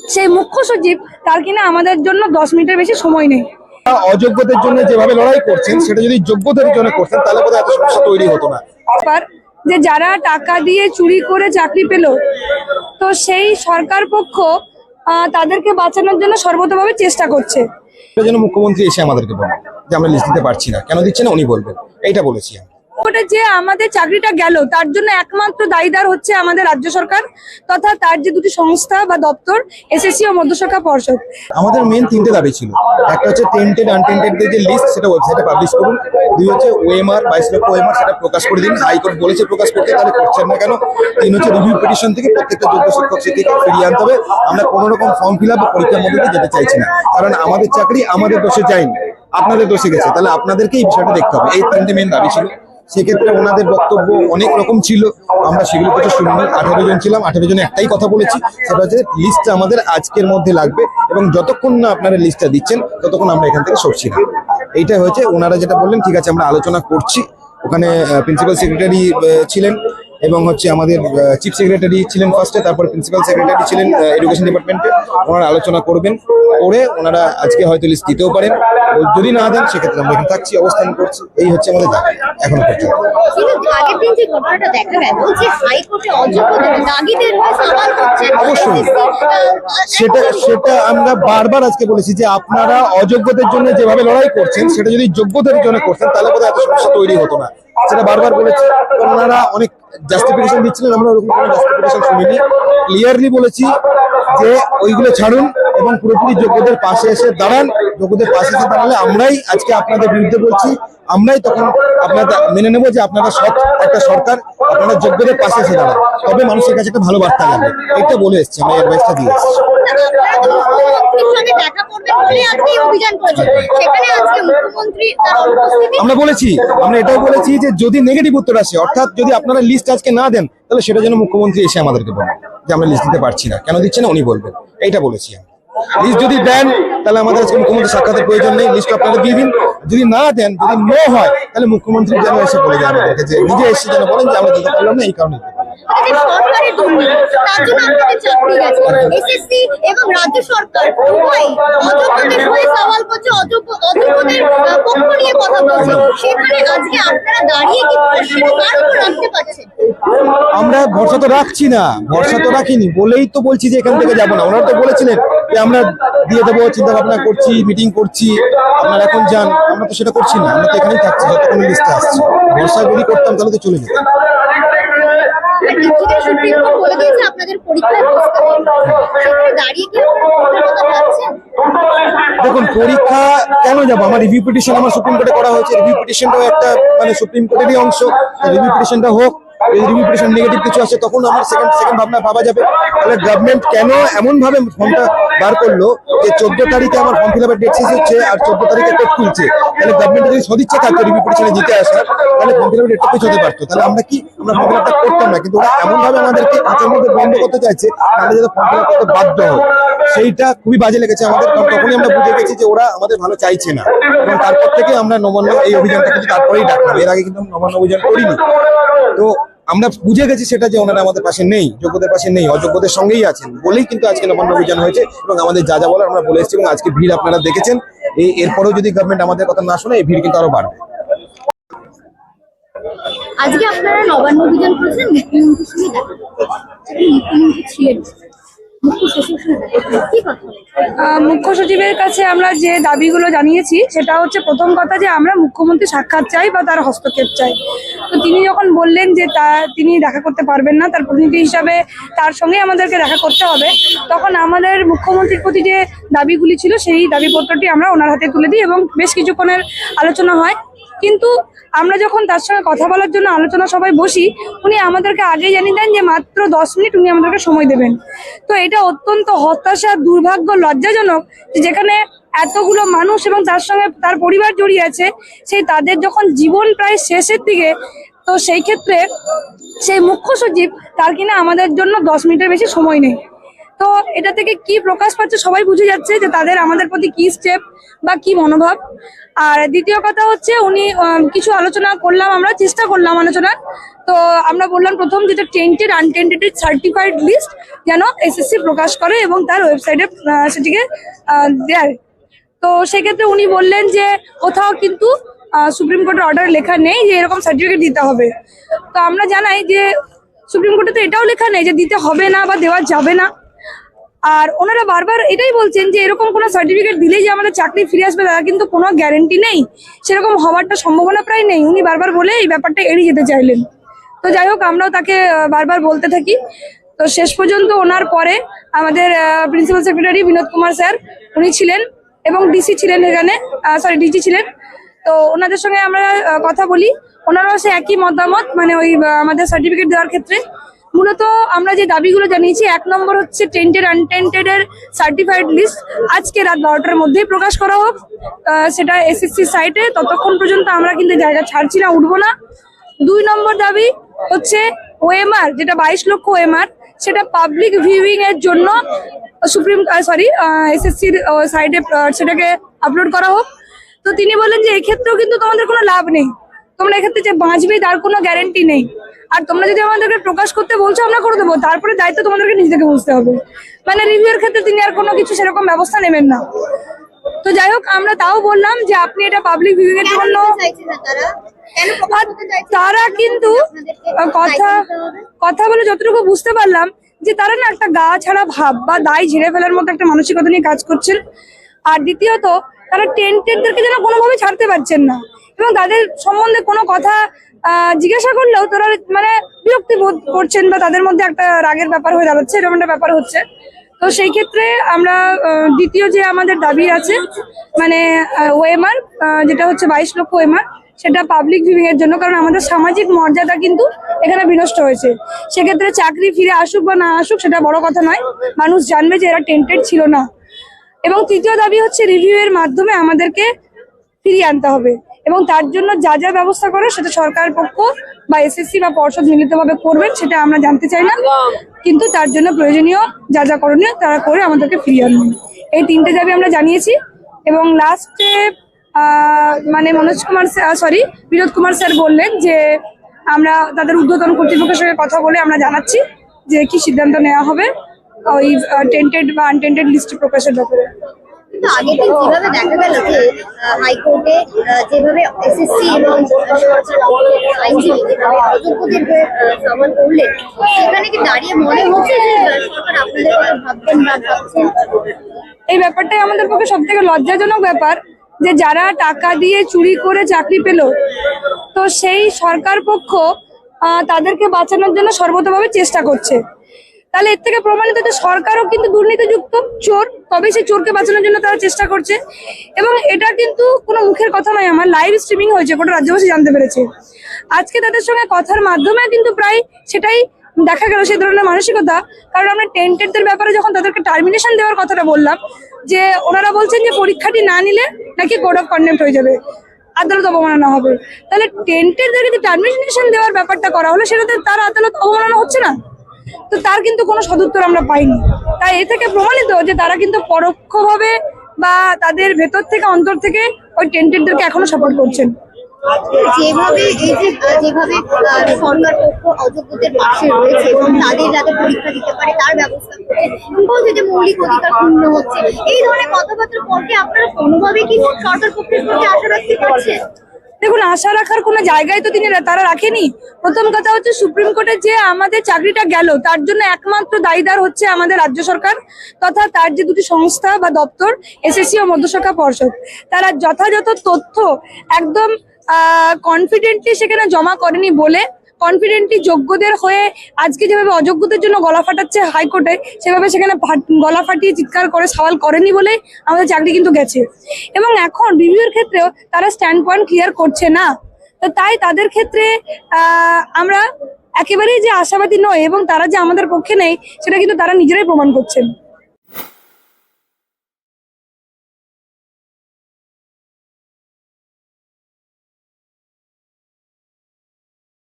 সেই মুখ্য সচিব তার কিনা আমাদের জন্য দশ মিনিটের বেশি সময় নেই। অযোগ্যদের জন্য যেভাবে লড়াই করছেন সেটা যদি যোগ্যদের জন্য করতেন তাহলে বোধহয় এত সমস্যা তৈরি হতো না। যে যারা টাকা দিয়ে চুরি করে চাকরি পেল তো সেই সরকার পক্ষ আহ, তাদেরকে বাঁচানোর জন্য সর্বতভাবে চেষ্টা করছে। যেন মুখ্যমন্ত্রী এসে আমাদেরকে বলেন যে আমরা লিস্ট দিতে পারছি না। কেন দিচ্ছে না? উনি বলবেন। এইটা বলেছি আমি। ওটা যে আমাদের চাকরিটা গেল, তার জন্য একমাত্র দায়ীদার হচ্ছে আমাদের রাজ্য সরকার তথা তার যে দুটি সংস্থা বা দপ্তর এসএসসি ও মধ্যশিক্ষা পর্ষদ। আমাদের মেন তিনটে দাবি ছিল। একটা হচ্ছে টেন্টেড আনটেন্টেড যে লিস্ট সেটা ওয়েবসাইটে পাবলিশ করুন। দুই হচ্ছে ওএমআর বাইশ লক্ষ ওএমআর সেটা প্রকাশ করে দিন। হাইকোর্ট বলেছে প্রকাশ করতে, তাহলে করছেন না কেন? তিন হচ্ছে রিভিউ পিটিশন থেকে প্রত্যেকটা যোগ্য শিক্ষক, শিক্ষিকা ফিরিয়ে আনতে হবে। আমরা কোনো রকম ফর্ম ফিল আপ বা পরীক্ষার মধ্যে দিয়ে যেতে চাইছি না। কারণ আমাদের চাকরি আমাদের দোষে যায়নি। আপনাদের দোষে গেছে। তাহলে আপনাদেরকে এই বিষয়টা দেখতে হবে। এই তিনটে মেন দাবি ছিল। সেক্ষেত্রে ওনাদের বক্তব্য অনেক রকম ছিল। আমরা সেগুলো কিছু শুনিনি। আঠারো জন ছিলাম, আঠারো জনে একটাই কথা বলেছি। সেটা হচ্ছে লিস্টটা আমাদের আজকের মধ্যে লাগবে এবং যতক্ষণ না আপনারা লিস্টটা দিচ্ছেন, ততক্ষণ আমরা এখান থেকে সরছি না। এইটা হয়েছে, ওনারা যেটা বললেন, ঠিক আছে, আমরা আলোচনা করছি। ওখানে প্রিন্সিপাল সেক্রেটারি ছিলেন। এবং হচ্ছে আমাদের চিফ সেক্রেটারি ছিলেন ফার্স্টে তারপর প্রিন্সিপাল সেক্রেটারি ছিলেন এডুকেশন ডিপার্টমেন্টে ওনারা আলোচনা করবেন করে ওনারা আজকে হয়তো লিস্ট দিতেও পারেন। যদি না দেন সেক্ষেত্রে আমরা এখানে থাকছি অবস্থান করছি। এই হচ্ছে আমাদের দাবি এখনও পর্যন্ত। অবশ্যই। সেটা সেটা আমরা বারবার আজকে বলেছি যে আপনারা অযোগ্যদের জন্য যেভাবে লড়াই করছেন সেটা যদি যোগ্যদের জন্য করতেন তাহলে বোধহয় এত সমস্যা তৈরি হতো না। সেটা বারবার বলেছি। ওনারা অনেক জাস্টিফিকেশন দিচ্ছিলেন, আমরা ওরকম কোনো জাস্টিফিকেশন শুনিনি। ক্লিয়ারলি বলেছি যে ওইগুলো ছাড়ুন এবং পুরোপুরি যোগ্যদের পাশে এসে দাঁড়ান। যোগ্যদের পাশে এসে দাঁড়ালে আমরাই আজকে আপনাদের বিরুদ্ধে বলছি, আমরাই তখন আপনারা মেনে নেব যে আপনারা সৎ একটা সরকার, আপনারা যোগ্যদের পাশে এসে দাঁড়ান। তবে মানুষের কাছে একটা ভালো বার্তা যাবে এটা বলে এসছি, আমরা অ্যাডভাইসটা দিয়ে এসেছি। আমরা বলেছি, আমরা এটাও বলেছি যে যদি নেগেটিভ উত্তর আসে, অর্থাৎ যদি আপনারা লিস্ট আজকে না দেন, তাহলে সেটা যেন মুখ্যমন্ত্রী এসে আমাদেরকে বলেন, যে আমরা লিস্ট দিতে পারছি না। কেন দিচ্ছে না? উনি বলবেন। এইটা বলেছি আমি লিস্ট যদি দেন তাহলে আমাদের আজকে মুখ্যমন্ত্রী সাক্ষাতের প্রয়োজন নেই। লিস্ট আপনারা দিয়ে দিন। যদি না দেন যদি নো হয় তাহলে মুখ্যমন্ত্রী যেন এসে বলে যান আমাদেরকে যে নিজে এসে যেন বলেন যে আমরা দিতে পারলাম না এই কারণে আমরা ভরসা তো রাখছি না ভরসা তো রাখিনি। বলেই তো বলছি যে এখান থেকে যাব না। ওনারা তো বলেছিলেন আমরা দিয়ে দেবো চিন্তা ভাবনা করছি মিটিং করছি আপনারা এখন যান। আমরা তো সেটা করছি না আমরা তো এখানেই থাকছি যতক্ষণ লিস্টে আসছি। ভরসা যদি করতাম তাহলে তো চলে যেতাম। দেখুন পরীক্ষা কেন যাব? আমার রিভিউ পিটিশন আমার সুপ্রিম কোর্টে করা হয়েছে। রিভিউ পিটিশনটাও একটা মানে সুপ্রিম কোর্টেরই অংশ। রিভিউ পিটিশনটা হোক যদি নেগেটিভ কিছু আসে তখন আমার সেকেন্ড সেকেন্ড ভাবনা ভাবা যাবে। তাহলে গভর্নমেন্ট কেন এমন ভাবে ফর্মটা বার করল যে চোদ্দ তারিখে আমার ফর্ম ফিল আপের ডেট শেষ হচ্ছে আর চোদ্দ তারিখে কোর্ট খুলছে? তাহলে গভর্নমেন্ট যদি সদিচ্ছা থাকতো রিভিউ জিতে আসার, তাহলে ফর্ম ফিল আপের ডেটটা হতে পারতো। তাহলে আমরা কি, আমরা ফর্ম ফিল আপটা করতাম না, কিন্তু ওরা এমন ভাবে আমাদেরকে কাঁচের মধ্যে বন্ধ করতে চাইছে তাহলে যাতে ফর্ম ফিল আপ করতে বাধ্য হয় সেইটা খুবই বাজে লেগেছে আমাদের তখনই আমরা বুঝে গেছি যে ওরা আমাদের ভালো চাইছে না। এবং তারপর থেকে আমরা নবান্ন এই অভিযানটা কিন্তু তারপরেই ডাকলাম। এর আগে কিন্তু নবান্ন অভিযান করিনি। তো আমরা বুঝে গেছি সেটা যে ওনারা আমাদের পাশে নেই, যোগ্যদের পাশে নেই, অযোগ্যদের সঙ্গেই আছেন বলেই কিন্তু আজকে নবান্ন অভিযান হয়েছে এবং আমাদের যা যা বলার আমরা বলে এসেছি এবং আজকে ভিড় আপনারা দেখেছেন। এই এরপরেও যদি গভর্নমেন্ট আমাদের কথা না শোনে, এই ভিড় কিন্তু আরও বাড়বে। আজকে আপনারা নবান্ন অভিযান করেছেন মুখ্যমন্ত্রী ছিলেন। মুখ্য সচিবের কাছে আমরা যে দাবিগুলো জানিয়েছি, সেটা হচ্ছে প্রথম কথা যে আমরা মুখ্যমন্ত্রী সাক্ষাৎ চাই বা তার হস্তক্ষেপ চাই। তো তিনি যখন বললেন যে তা তিনি দেখা করতে পারবেন না, তার প্রতিনিধি হিসাবে তার সঙ্গে আমাদেরকে দেখা করতে হবে, তখন আমাদের মুখ্যমন্ত্রীর প্রতি যে দাবিগুলি ছিল, সেই দাবিপত্রটি আমরা ওনার হাতে তুলে দিই এবং বেশ কিছুক্ষণের আলোচনা হয়। কিন্তু আমরা যখন তার সঙ্গে কথা বলার জন্য আলোচনা সবাই বসি, উনি আমাদেরকে আগেই জানিয়ে দেন যে মাত্র দশ মিনিট উনি আমাদেরকে সময় দেবেন। তো এটা অত্যন্ত হতাশা, দুর্ভাগ্য, লজ্জাজনক যেখানে এতগুলো মানুষ এবং তার সঙ্গে তার পরিবার জড়িয়ে আছে, সেই তাদের যখন জীবন প্রায় শেষের দিকে, তো সেই ক্ষেত্রে সেই মুখ্য সচিব তার কিনা আমাদের জন্য দশ মিনিটের বেশি সময় নেই। তো এটা থেকে কি প্রকাশ পাচ্ছে সবাই বুঝে যাচ্ছে যে তাদের আমাদের প্রতি কি স্টেপ বা কি মনোভাব। আর দ্বিতীয় কথা হচ্ছে উনি কিছু আলোচনা করলাম আমরা, চেষ্টা করলাম আলোচনার। তো আমরা বললাম প্রথম যেটা টেন্টেড আনটেন্টেড সার্টিফাইড লিস্ট যেন এসএসসি প্রকাশ করে এবং তার ওয়েবসাইটে সেটিকে দেয়। তো সেক্ষেত্রে উনি বললেন যে কোথাও কিন্তু সুপ্রিম কোর্টের অর্ডার লেখা নেই যে এরকম সার্টিফিকেট দিতে হবে। তো আমরা জানাই যে সুপ্রিম কোর্টে তো এটাও লেখা নেই যে দিতে হবে না বা দেওয়া যাবে না। আর ওনারা বারবার এটাই বলছেন যে এরকম কোনো সার্টিফিকেট দিলেই যে আমাদের চাকরি ফিরে আসবে, তার কিন্তু কোনো গ্যারেন্টি নেই। সেরকম হওয়ারটা সম্ভাবনা প্রায় নেই। উনি বারবার বলে এই ব্যাপারটা এড়িয়ে যেতে চাইলেন। তো যাই হোক, আমরাও তাকে বারবার বলতে থাকি। তো শেষ পর্যন্ত ওনার পরে আমাদের principal secretary Binod Kumar sir, উনি ছিলেন এবং ডিসি ছিলেন এখানে সরি ডিজি ছিলেন। তো ওনাদের সঙ্গে আমরা কথা বলি। ওনারাও সে একই মতামত মানে ওই আমাদের সার্টিফিকেট দেওয়ার ক্ষেত্রে। মূলত আমরা যে দাবিগুলো জানিয়েছি, এক নম্বর হচ্ছে টেন্টেড আনটেন্টেড এর সার্টিফাইড লিস্ট আজকে রাত বারোটার মধ্যেই প্রকাশ করা হোক। সেটা এসএসসি সাইটে ততক্ষণ পর্যন্ত আমরা কিন্তু জায়গা ছাড়ছি না, উঠবো না। দুই নম্বর দাবি হচ্ছে ওএমআর যেটা বাইশ লক্ষ ওএমআর সেটা পাবলিক ভিউইং এর জন্য সুপ্রিম সরি এসএসসির সাইডে সেটাকে আপলোড করা হোক। তো তিনি বলেন যে এক্ষেত্রেও কিন্তু তোমাদের কোনো লাভ নেই। তোমরা এক্ষেত্রে যে বাঁচবে তার কোনো গ্যারেন্টি নেই। আর তোমরা যদি আমাদেরকে প্রকাশ করতে বলছো আমরা করে দেবো। তারপরে দায়িত্ব তোমাদেরকে নিজেদেরকে বুঝতে হবে। মানে রিভিউর ক্ষেত্রে তিনি আর কোনো কিছু সেরকম ব্যবস্থা নেবেন না। তো যাই হোক আমরা তাও বললাম যে আপনি এটা পাবলিক ভিউইং এর জন্য তারা? কিন্তু কথা? কথা বলে যতটুকু বুঝতে পারলাম যে তারা না একটা গা ছাড়া ভাব বা দায় ঝেড়ে ফেলার মতো একটা মানসিকতা নিয়ে কাজ করছেন। আর দ্বিতীয়ত তারা টেন্টেডদেরকে যেন কোনোভাবে ছাড়তে পারছেন না। এবং তাদের সম্বন্ধে কোনো কথা জিজ্ঞাসা করলেও তারা মানে বিরক্তি বোধ করছেন বা তাদের মধ্যে একটা রাগের ব্যাপার হয়ে দাঁড়াচ্ছে, এরকম একটা ব্যাপার হচ্ছে। তো সেই ক্ষেত্রে আমরা দ্বিতীয় যে আমাদের দাবি আছে মানে ওএমআর যেটা হচ্ছে বাইশ লক্ষ ওএমআর, সেটা পাবলিক ভিউইং এর জন্য, কারণ আমাদের সামাজিক মর্যাদা কিন্তু এখানে বিনষ্ট হয়েছে। সেক্ষেত্রে চাকরি ফিরে আসুক বা না আসুক, সেটা বড় কথা নয়। মানুষ জানবে যে এরা টেন্টেড ছিল না। এবং তৃতীয় দাবি হচ্ছে রিভিউ এর মাধ্যমে আমাদেরকে ফিরিয়ে আনতে হবে এবং তার জন্য যা যা ব্যবস্থা করে সেটা সরকার পক্ষ বা এসএসসি বা পর্ষদ মিলিতভাবে করবেন সেটা আমরা জানতে চাই না। কিন্তু তার জন্য প্রয়োজনীয় যা যা করণীয় তারা করে আমাদেরকে ফিরিয়ে আনবেন। এই তিনটে দাবি আমরা জানিয়েছি এবং লাস্টে মানে মনোজ কুমার সরি বিনোদ কুমার স্যার বললেন যে আমরা তাদের ঊর্ধ্বতন কর্তৃপক্ষের সঙ্গে কথা বলে আমরা জানাচ্ছি যে কি সিদ্ধান্ত নেওয়া হবে। ওই টেন্টেড বা আনটেন্টেড লিস্ট প্রকাশের ব্যাপারে। কিন্তু যেভাবে দেখা গেল যে হাইকোর্টে যেভাবে এসএসসি এবং আইনজীবী যেভাবে অযোগ্যদের করলেন সেখানে কি দাঁড়িয়ে মনে হচ্ছে যে সরকার আপনাদের ভাববেন বা ভাবছেন? এই ব্যাপারটাই আমাদের পক্ষে সব থেকে লজ্জাজনক ব্যাপার যে যারা টাকা দিয়ে চুরি করে চাকরি পেল তো সেই সরকার পক্ষ আহ, তাদেরকে বাঁচানোর জন্য সর্বতভাবে চেষ্টা করছে। তাহলে এর থেকে প্রমাণিত যে সরকারও কিন্তু দুর্নীতিযুক্ত চোর তবে সেই চোরকে বাঁচানোর জন্য তারা চেষ্টা করছে। এবং এটা কিন্তু কোনো মুখের কথা নয় আমার লাইভ স্ট্রিমিং হয়েছে গোটা রাজ্যবাসী জানতে পেরেছে। আজকে তাদের সঙ্গে কথার মাধ্যমে কিন্তু প্রায় সেটাই দেখা গেল, সেই ধরনের মানসিকতা। কারণ আমরা টেন্টেডদের ব্যাপারে যখন তাদেরকে টার্মিনেশন দেওয়ার কথাটা বললাম, যে ওনারা বলছেন যে পরীক্ষাটি না নিলে নাকি কোড অফ কন্ডেম্ট হয়ে যাবে, আদালত অবমাননা হবে। তাহলে টেন্টেডদেরকে যে টার্মিনেশন দেওয়ার ব্যাপারটা করা হলো, সেটাতে তার আদালত অবমাননা হচ্ছে না? তো তার কিন্তু কোনো সদুত্তর আমরা পাইনি। তাই এ থেকে প্রমাণিত যে তারা কিন্তু পরোক্ষভাবে বা তাদের ভেতর থেকে, অন্তর থেকে ওই টেন্টেডদেরকে এখনও সাপোর্ট করছেন। যেভাবে এই যে, যেভাবে সরকার পক্ষ অযোগ্যদের পাশে রয়েছে এবং তাদের যাতে পরীক্ষা দিতে পারে, তার ব্যবস্থা করছে বলছে যে মৌলিক অধিকার পূর্ণ হচ্ছে, এই ধরনের কথাবার্তার আপনারা কোনোভাবে কি সরকার পক্ষের প্রতি আশা রাখতে পারছেন? দেখুন, আশা রাখার কোনো জায়গায় তো তিনি তারা রাখেনি। প্রথম কথা হচ্ছে সুপ্রিম কোর্টে যে আমাদের চাকরিটা গেল, তার জন্য একমাত্র দায়ীদার হচ্ছে আমাদের রাজ্য সরকার তথা তার যে দুটি সংস্থা বা দপ্তর এসএসসি ও মধ্যশাখা পর্ষদ। তারা যথাযথ তথ্য একদম, আহ কনফিডেন্টলি সেখানে জমা করেনি বলে কনফিডেন্টলি যোগ্যদের হয়ে আজকে যেভাবে অযোগ্যদের জন্য গলা ফাটাচ্ছে হাইকোর্টে, সেভাবে সেখানে গলা ফাটিয়ে চিৎকার করে, সওয়াল করেনি বলে আমাদের চাকরি কিন্তু গেছে। এবং এখন রিভিউর ক্ষেত্রেও তারা স্ট্যান্ড পয়েন্ট ক্লিয়ার করছে না। তো তাই তাদের ক্ষেত্রে আমরা একেবারেই যে আশাবাদী নয় এবং তারা যে আমাদের পক্ষে নেই, সেটা কিন্তু তারা নিজেরাই প্রমাণ করছেন।